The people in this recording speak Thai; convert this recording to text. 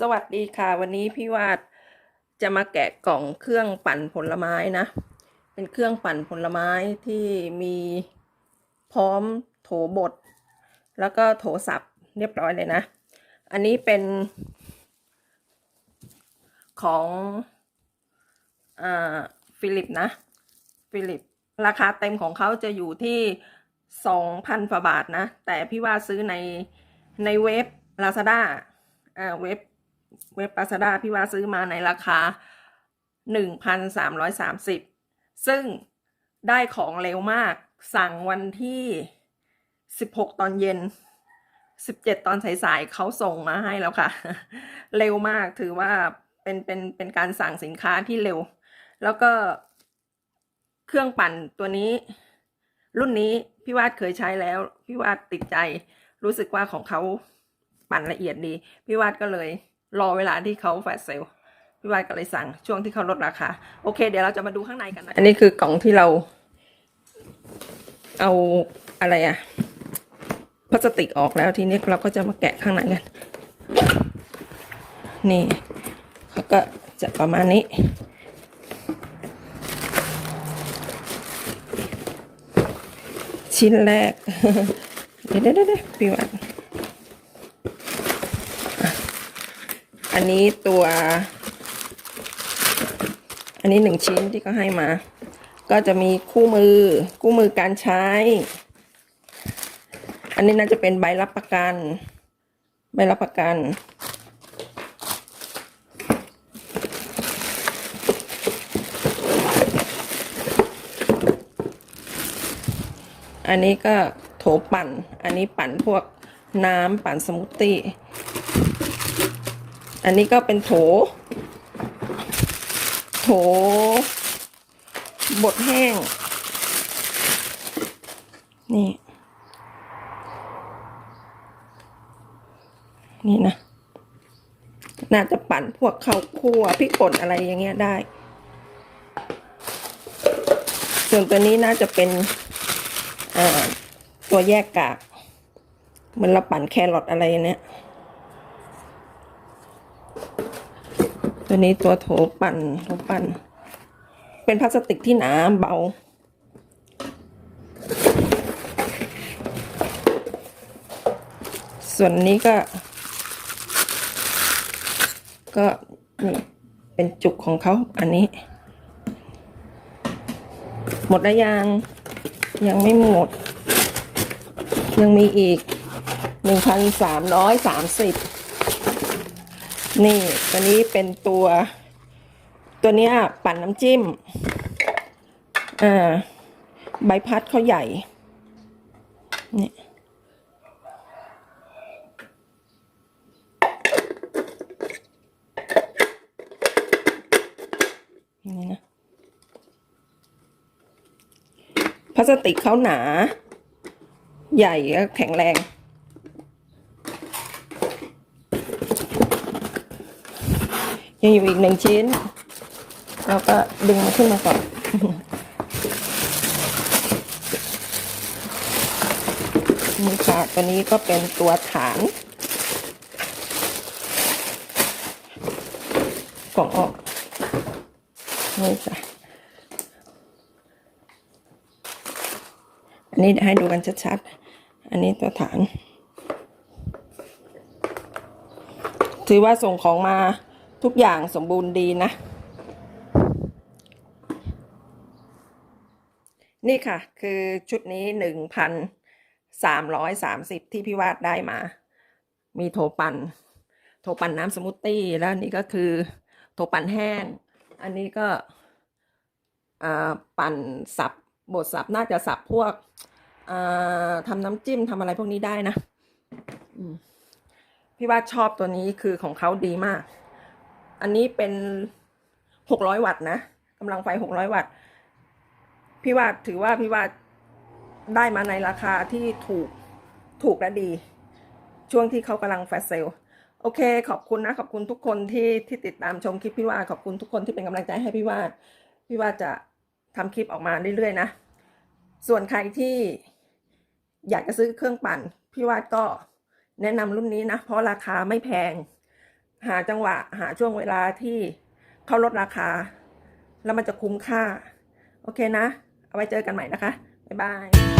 สวัสดีค่ะ วันนี้พี่วาดจะมาแกะกล่องเครื่องปั่นผลไม้นะ เป็นเครื่องปั่นผลไม้ที่มีพร้อมโถบดแล้วก็โถสับเรียบร้อยเลยนะ อันนี้เป็น ของอฟิลิปนะ ฟิลิป ราคาเต็มของเขาจะอยู่ที่สองพันกว่าบาทนะ แต่พี่ว่าซื้อในในเว็บ Lazada อ่าเว็บ เว็บ Lazada พี่ว่าซื้อมาในราคาหนึ่งพันสามร้อยสามสิบซึ่งได้ของเร็วมากสั่งวันที่สิบหกตอนเย็นสิบเจ็ดตอนสายๆเขาส่งมาให้แล้วค่ะ เร็วมากถือว่าเป็นเป็นเป็นการสั่งสินค้าที่เร็ว แล้วก็เครื่องปั่นตัวนี้ รุ่นนี้พี่วาดเคยใช้แล้ว พี่วาดติดใจรู้สึกว่าของเขาปั่นละเอียดดี พี่วาดก็เลย รอเวลาที่เขาแฟลชเซลพี่วาดก็เลยสั่งช่วงที่เขาลดราคาโอเค เดี๋ยวเราจะมาดูข้างในกันนะอันนี้คือกล่องที่เรา เอาอะไรอะพลาสติกออกแล้วทีนี้เราก็จะมาแกะข้างในกัน นี่เขาก็จะประมาณนี้ชิ้นแรก เดี๋ยวเดี๋ยวเดี๋ยวพี่วันอะ อันนี้ตัว อันนี้หนึ่งชิ้นที่เขาให้มา ก็จะมีคู่มือ คู่มือการใช้ อันนี้น่าจะเป็นใบรับประกัน ใบรับประกัน อันนี้ก็โถปั่น อันนี้ปั่นพวกน้ำปั่นสมูทตี้ อันนี้ก็เป็นโถ โถ บดแห้ง นี่ นี่นะ น่าจะปั่นพวกข้าวคั่วพริกป่นอะไรอย่างเงี้ยได้ ส่วนตัวนี้น่าจะเป็นตัวแยกกาก เหมือนเราปั่นแครอทอะไรเนี้ย ตัวนี้ตัวโถปั่นโถปั่น เป็นพลาสติกที่หนาเบา ส่วนนี้ก็ ก็นี่เป็นจุกของเขาอันนี้ หมดแล้วยัง ยังไม่หมด ยังมีอีกหนึ่งพันสามร้อยสามสิบ นี่ตัวนี้เป็นตัว ตัวเนี้ยปั่นน้ำจิ้ม อ่า ใบพัดเขาใหญ่ นี่นี่นะพลาสติกเขาหนา ใหญ่และแข็งแรง ยังอยู่อีกหนึ่งชิ้น เราก็ดึงมันขึ้นมาก่อนนี่ค่ะตัวนี้ก็เป็นตัวฐานกล่องออกนี่จ้ะอันนี้ให้ดูกันชัดๆ อันนี้ตัวฐาน ถือว่าส่งของมา ทุกอย่างสมบูรณ์ดีนะ นี่ค่ะ คือชุดนี้หนึ่งพันสามร้อยสามสิบที่พี่วาดได้มา มีโถปัน่นโถปั่นน้ำสมูทตี้แล้วนี่ก็คือโถปั่นแห้ง อันนี้ก็ปั่นสับบดสับน่าจะสับพวกทำน้ำจิ้มทำอะไรพวกนี้ได้นะพี่ว่าชอบตัวนี้คือของเขาดีมาก อันนี้เป็นหกร้อยวัตต์นะกำลังไฟหกร้อยวัตต์ พี่ว่าถือว่าพี่ว่าได้มาในราคาที่ถูกถูกและดี ช่วงที่เขากำลังแฟชเซลโอเค ขอบคุณนะ ขอบคุณทุกคนที่ที่ติดตามชมคลิปพี่ว่าขอบคุณทุกคนที่เป็นกำลังใจให้พี่ว่าพี่ว่าจะทำคลิปออกมาเรื่อยๆนะ ส่วนใครที่อยากจะซื้อเครื่องปั่น พี่ว่าก็แนะนำรุ่นนี้นะ เพราะราคาไม่แพง หาจังหวะ หาช่วงเวลาที่เขาลดราคา แล้วมันจะคุ้มค่า โอเคนะ เอาไว้เจอกันใหม่นะคะ บ๊ายบาย